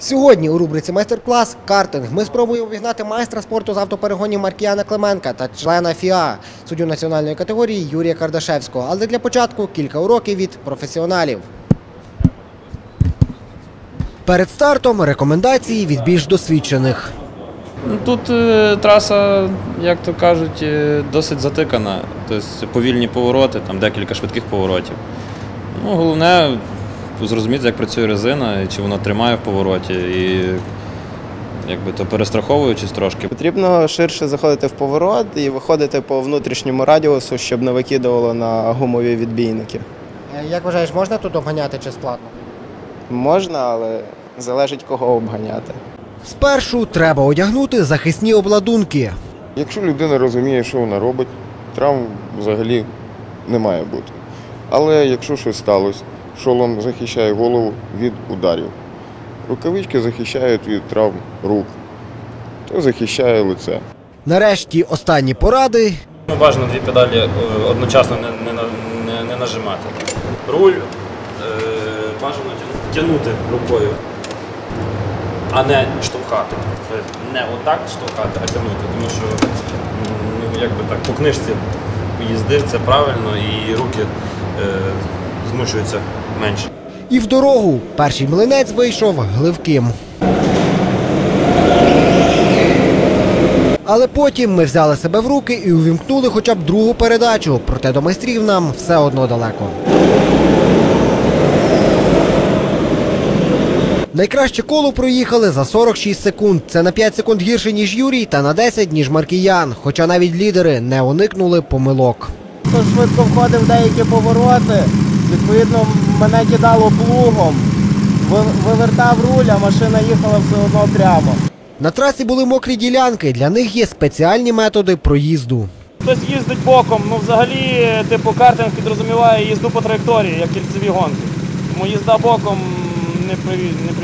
Сьогодні у рубриці майстер-клас картинг ми спробуємо обігнати майстра спорту з автоперегонів Маркіяна Клименка та члена ФІА, суддю національної категорії Юрія Кардашевського. Але для початку кілька уроків від професіоналів. Перед стартом рекомендації від більш досвідчених. Ну, Тут е, траса, як то кажуть, е, досить затикана. Тобто повільні повороти, там декілька швидких поворотів. Ну, головне зрозуміти, як працює резина, і чи вона тримає в повороті. І якби то перестраховуючись трошки. Потрібно ширше заходити в поворот і виходити по внутрішньому радіусу, щоб не викидувало на гумові відбійники. Е, Як вважаєш, можна тут обганяти чи складно? Можна, але залежить кого обганяти. Спершу треба одягнути захисні обладунки. Якщо людина розуміє, що вона робить, травм взагалі не має бути. Але якщо щось сталося, шолом захищає голову від ударів. Рукавички захищають від травм рук, то захищає лице. Нарешті останні поради Ну, Бажано дві педалі е, одночасно не, не, не, не нажимати. Руль е, бажано тя- тягнути рукою, а не штовхати. Тобто Не отак штовхати, а тягнути. Тому що ну, якби так, по книжці їздив, це правильно, і руки е, змушуються менше. і в дорогу. Перший млинець вийшов гливким. Але потім ми взяли себе в руки і увімкнули хоча б другу передачу, проте до майстрів нам все одно далеко. Найкраще коло проїхали за 46 секунд. Це на 5 секунд гірше, ніж Юрій, та на 10, ніж Маркіян. Хоча навіть лідери не уникнули помилок. Хто швидко входив в деякі повороти, відповідно, мене кидало плугом, вивертав руль, а машина їхала все одно прямо. На трасі були мокрі ділянки. Для них є спеціальні методи проїзду. Хтось їздить боком, ну взагалі, типу, картинг підрозуміває їзду по траєкторії, як кільцеві гонки. Тому їзда боком не привіт, не.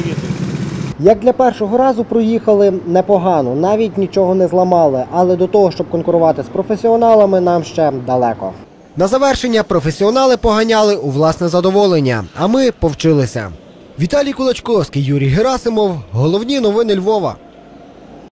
Як для першого разу проїхали непогано, навіть нічого не зламали, але до того, щоб конкурувати з професіоналами, нам ще далеко. На завершення професіонали поганяли у власне задоволення, а ми повчилися. Віталій Кулачковський, Юрій Герасимов. Головні новини Львова.